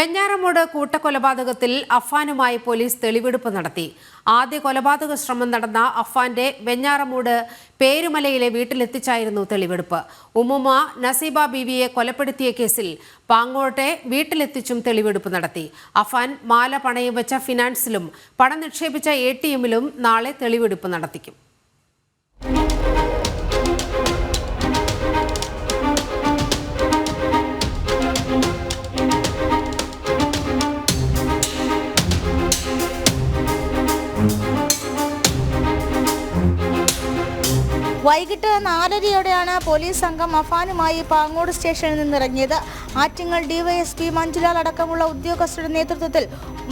Venjaramoodu കൂട്ടക്കൊലപാതകത്തിൽ അഫാനുമായി police തെളിവെടുപ്പ് നടത്തി. ആദ്യ കൊലപാതക ശ്രമം നടന്ന അഫാന്റെ വെഞ്ഞാറമൂട് പേരുമലയിലെ വീട്ടിലെത്തിച്ചായിരുന്നു തെളിവെടുപ്പ്. ഉമ്മുമ നസീബ ബിവിയെ കൊലപ്പെടുത്തിയ കേസിൽ പാങ്ങോട്ടെ വീട്ടിലെത്തിച്ചും തെളിവെടുപ്പ് നടത്തി. അഫാൻ മാല പണയം വെച്ച ഫിനാൻസിലും പണം നിക്ഷേപിച്ച എ ടി എമ്മിലും നാളെ തെളിവെടുപ്പ് നടത്തിക്കും. വൈകിട്ട് നാലരയോടെയാണ് പോലീസ് സംഘം അഫാനുമായി പാങ്ങോട് സ്റ്റേഷനിൽ നിന്നിറങ്ങിയത്. ആറ്റിങ്ങൽ ഡിവൈഎസ്പി മഞ്ജുലാൽ അടക്കമുള്ള ഉദ്യോഗസ്ഥരുടെ നേതൃത്വത്തിൽ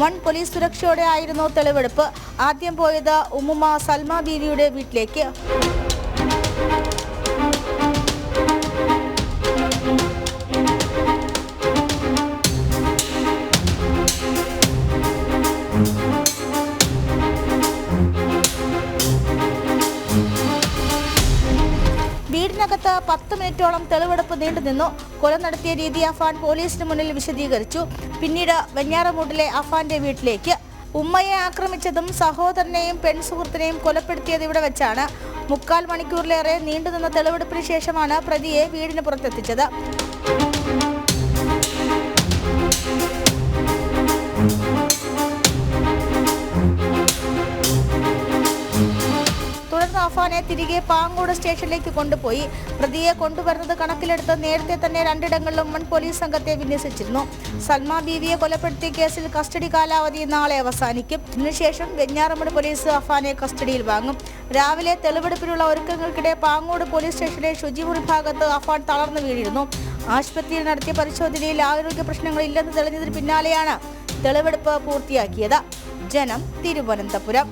വൺ പോലീസ് സുരക്ഷയോടെ ആയിരുന്നു തെളിവെടുപ്പ്. ആദ്യം പോയത് ഉമ്മുമ സൽമ ബീവിയുടെ വീട്ടിലേക്ക്. വീടിനകത്ത് പത്ത് മിനിറ്റോളം തെളിവെടുപ്പ് നീണ്ടുനിന്നു. കൊല നടത്തിയ രീതി അഫാൻ പോലീസിന് മുന്നിൽ വിശദീകരിച്ചു. പിന്നീട് വെഞ്ഞാറമൂട്ടിലെ അഫാന്റെ വീട്ടിലേക്ക്. ഉമ്മയെ ആക്രമിച്ചതും സഹോദരനെയും പെൺസുഹൃത്തിനെയും കൊലപ്പെടുത്തിയത് ഇവിടെ വെച്ചാണ്. മുക്കാൽ മണിക്കൂറിലേറെ നീണ്ടുനിന്ന തെളിവെടുപ്പിന് ശേഷമാണ് പ്രതിയെ വീടിന് പുറത്തെത്തിച്ചത്. അഫാനെ തിരികെ പാങ്ങോട് സ്റ്റേഷനിലേക്ക് കൊണ്ടുപോയി. പ്രതിയെ കൊണ്ടുവരുന്നത് കണക്കിലെടുത്ത് നേരത്തെ തന്നെ രണ്ടിടങ്ങളിലും മുൻ പോലീസ് സംഘത്തെ വിന്യസിച്ചിരുന്നു. സൽമ ബീവിയെ കൊലപ്പെടുത്തിയ കേസിൽ കസ്റ്റഡി കാലാവധി നാളെ അവസാനിക്കും. ഇതിനുശേഷം വെഞ്ഞാറമ്മട് പോലീസ് അഫാനെ കസ്റ്റഡിയിൽ വാങ്ങും. രാവിലെ തെളിവെടുപ്പിനുള്ള ഒരുക്കങ്ങൾക്കിടെ പാങ്ങോട് പോലീസ് സ്റ്റേഷനിലെ ശുചിമുറി ഭാഗത്ത് അഫാൻ തളർന്നു വീണിരുന്നു. ആശുപത്രിയിൽ നടത്തിയ പരിശോധനയിൽ ആരോഗ്യ പ്രശ്നങ്ങൾ ഇല്ലെന്ന് തെളിഞ്ഞതിന് പിന്നാലെയാണ് തെളിവെടുപ്പ് പൂർത്തിയാക്കിയത്. ജനം തിരുവനന്തപുരം.